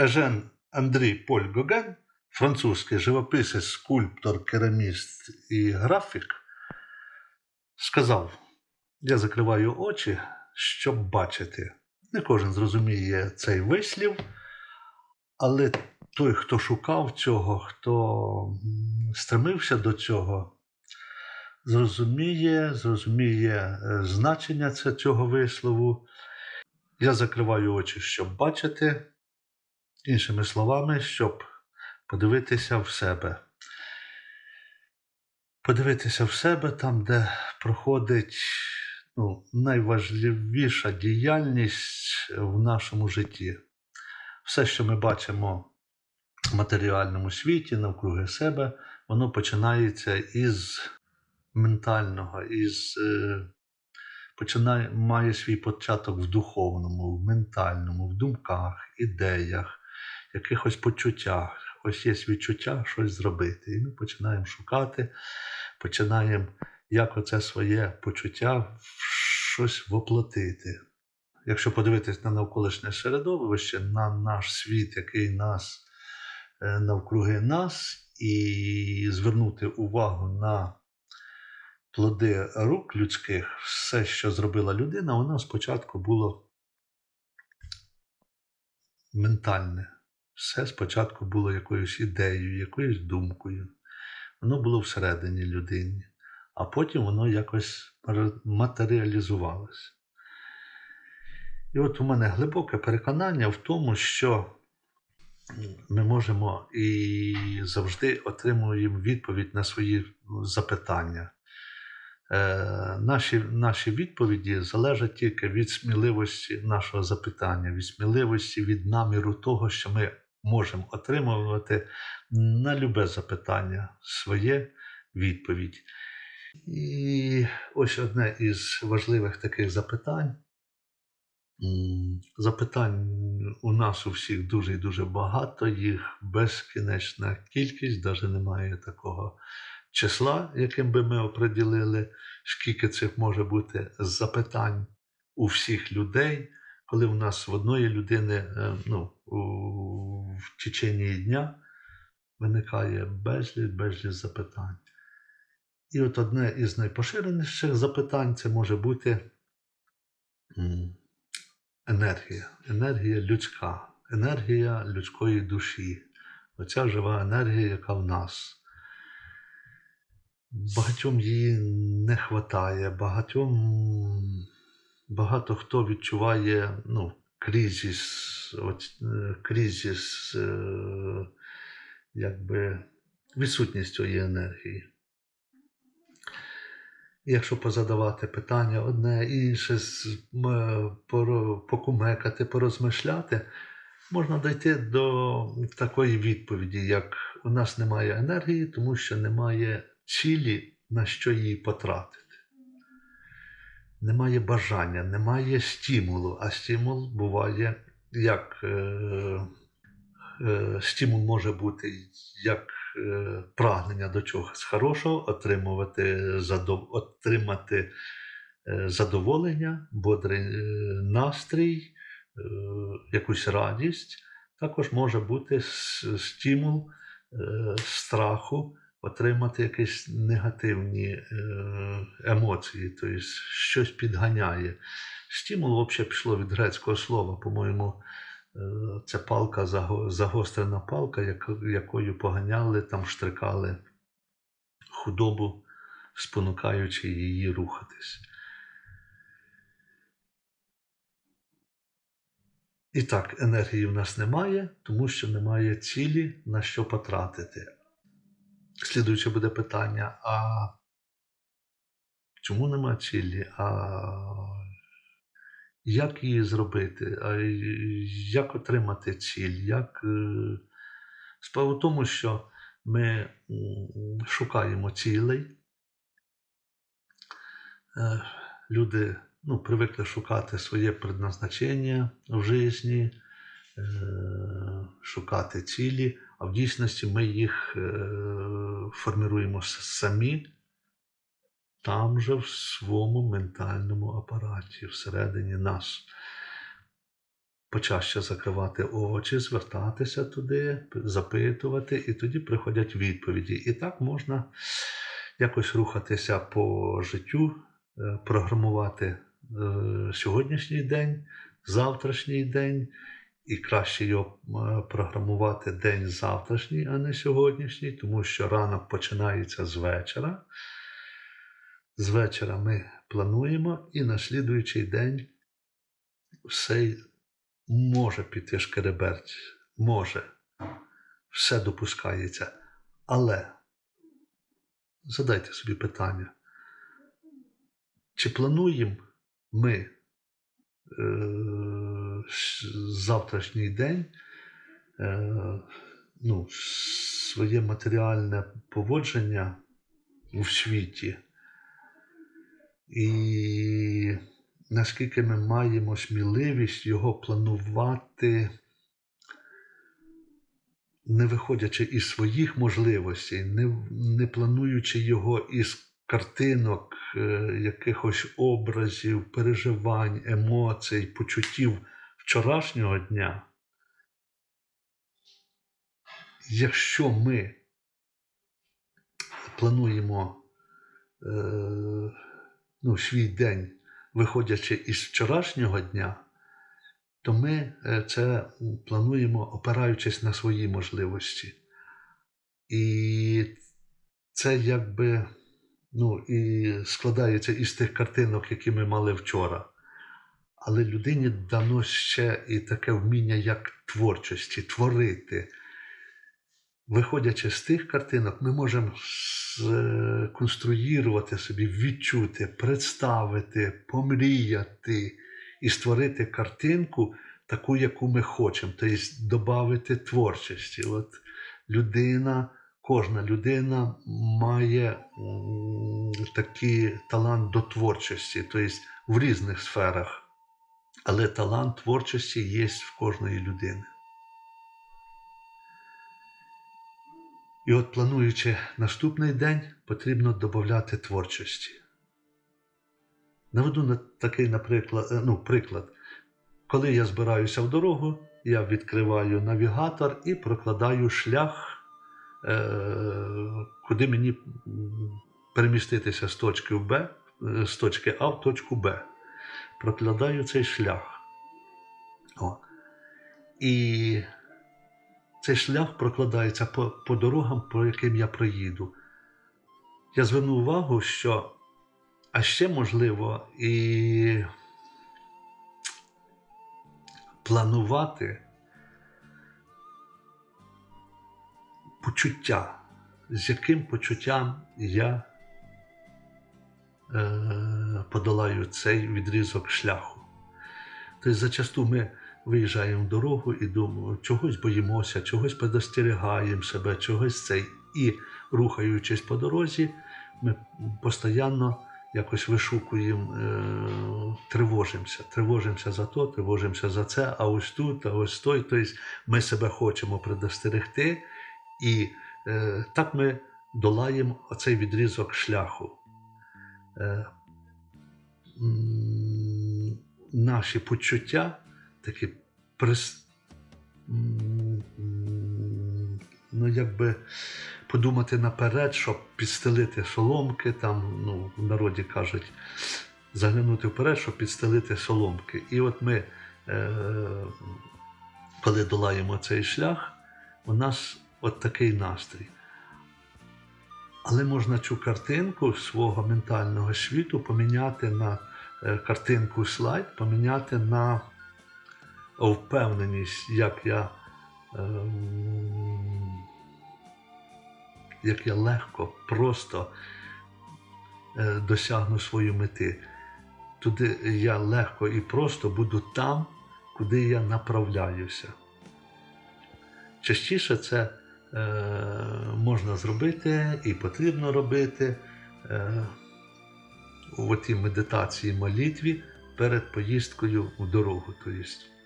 Ежен Андрій Поль Гоген, французький живописець, скульптор, кераміст і графік, сказав: Я закриваю очі, щоб бачити. Не кожен зрозуміє цей вислів, але той, хто шукав цього, хто стремився до цього, зрозуміє, зрозуміє е, значення цього вислову. Я закриваю очі, щоб бачити, іншими словами, щоб подивитися в себе. Подивитися в себе там, де проходить ну, найважливіша діяльність в нашому житті. Все, що ми бачимо в матеріальному світі навкруги себе, воно починається із ментального, із, е, починає, має свій початок в духовному, в ментальному, в думках, ідеях, якихось почуттях. Ось є відчуття щось зробити. І ми починаємо шукати, починаємо як оце своє почуття щось воплотити. Якщо подивитись на навколишнє середовище, на наш світ, який нас е, навкруги нас, і звернути увагу на плоди рук людських, все, що зробила людина, воно спочатку було ментальне. Все спочатку було якоюсь ідеєю, якоюсь думкою. Воно було всередині людини, а потім воно якось матеріалізувалося. І от у мене глибоке переконання в тому, що ми можемо і завжди отримуємо відповідь на свої запитання. Е, наші, наші відповіді залежать тільки від сміливості нашого запитання, від сміливості, від наміру того, що ми можемо отримувати на любе запитання своє відповідь. І ось одне із важливих таких запитань. Запитань у нас у всіх дуже і дуже багато, їх безкінечна кількість, навіть немає такого числа, яким би ми оприділили, скільки цих може бути запитань у всіх людей, коли у нас в одної людини е, ну, в течение дня виникає безліч, безліч запитань. І от одне із найпоширеніших запитань це може бути енергія, енергія людська, енергія людської душі. Оця жива енергія, яка в нас. Багатьом її не вистачає, багатьом багато хто відчуває ну, кризис, от, е, кризис е, якби відсутність цієї енергії. Якщо позадавати питання одне інше, поро- покумекати, порозмишляти, можна дійти до такої відповіді, як у нас немає енергії, тому що немає цілі, на що її потратити. Немає бажання, немає стимулу, а стимул буває як е, е, стимул може бути як е, прагнення до чогось хорошого, отримувати, отримати задоволення, бодрий настрій, якусь радість. Також може бути стимул страху отримати якісь негативні емоції, тобто щось підганяє. Стимул взагалі пішло від грецького слова, по-моєму, це палка, загострена палка, якою поганяли, там штрикали худобу, спонукаючи її рухатись. І так, енергії в нас немає, тому що немає цілі, на що потратити. Слідуюче буде питання: а чому нема цілі? А як її зробити? А як отримати ціль? Як... е, Справа в тому, що ми шукаємо цілей. Е, Люди ну, привикли шукати своє предназначення в житті, е, шукати цілі, а в дійсності ми їх формируємо самі там же в своєму ментальному апараті, всередині нас. почаще закривати очі, звертатися туди, запитувати, і тоді приходять відповіді. І так можна якось рухатися по життю, е, програмувати е, сьогоднішній день, завтрашній день, і краще його е, програмувати день завтрашній, а не сьогоднішній, тому що ранок починається з вечора. З вечора ми плануємо, і на слідуючий день все може піти шкереберть, може, все допускається. Але задайте собі питання, чи плануємо ми е, завтрашній день е, ну, своє матеріальне поводження у світі? І наскільки ми маємо сміливість його планувати, не виходячи із своїх можливостей, не, не плануючи його із картинок, е, якихось образів, переживань, емоцій, почуттів вчорашнього дня. Якщо ми плануємо е, ну, свій день, виходячи із вчорашнього дня, то ми е, це плануємо, опираючись на свої можливості. І це якби ну, і складається із тих картинок, які ми мали вчора. Але людині дано ще і таке вміння, як творчості, творити. Виходячи з тих картинок, ми можемо сконструювати собі, відчути, представити, помріяти і створити картинку, таку, яку ми хочемо, тобто додати творчості. От людина, кожна людина має такий талант до творчості, тобто в різних сферах. Але талант творчості є в кожної людини. І от плануючи наступний день, потрібно додати творчості. Наведу на такий наприклад, е, ну, приклад. Коли я збираюся в дорогу, я відкриваю навігатор і прокладаю шлях, е, куди мені переміститися з точки Б, е, з точки А в точку Б. Прокладаю цей шлях. О. І цей шлях прокладається по, по дорогам, по яким я проїду. Я зверну увагу, що а ще можливо і планувати почуття, з яким почуттям я е, подолаю цей відрізок шляху. Тобто зачасту ми виїжджаємо в дорогу і думаємо, чогось боїмося, чогось предостерігаємо себе, чогось цей. І рухаючись по дорозі, ми постійно якось вишукуємо, е, тривожимося. Тривожимося за то, тривожимося за це, а ось тут, а ось той. Тобто ми себе хочемо предостерегти, і е, так ми долаємо оцей відрізок шляху. Е, наші почуття такі прис... ну, якби подумати наперед, щоб підстелити соломки, там, ну, в народі кажуть, заглянути вперед, щоб підстелити соломки. І от ми, е, коли долаємо цей шлях, у нас от такий настрій. Але можна цю картинку свого ментального світу поміняти на е, картинку слайд, поміняти на впевненість, як я, ем, як я легко, просто е, досягну свої мети. Туди я легко і просто буду там, куди я направляюся. Частіше це е, можна зробити і потрібно робити е, у тій медитації молитві перед поїздкою у дорогу. Тобто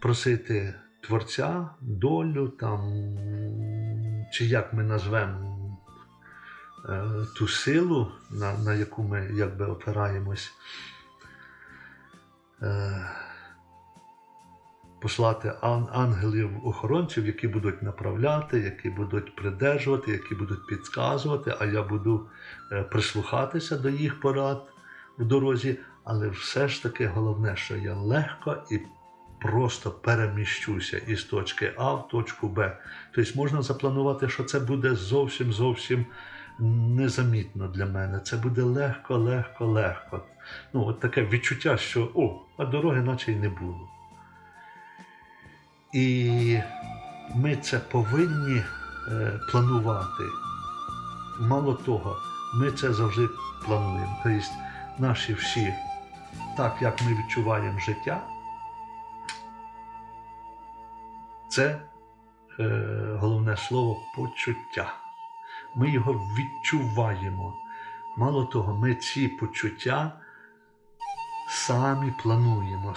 просити Творця, долю, там, чи як ми назвемо е, ту силу, на, на яку ми якби опираємось. Е, послати ангелів-охоронців, які будуть направляти, які будуть придержувати, які будуть підказувати, а я буду е, прислухатися до їх порад в дорозі. Але все ж таки головне, що я легко і просто переміщуся із точки А в точку Б. Тобто можна запланувати, що це буде зовсім зовсім незамітно для мене. Це буде легко, легко, легко. Ну, от таке відчуття, що о, а дороги наче й не було. І ми це повинні е, планувати. Мало того, ми це завжди плануємо. Тобто наші всі, так як ми відчуваємо життя, це е, головне слово почуття. Ми його відчуваємо. Мало того, ми ці почуття самі плануємо.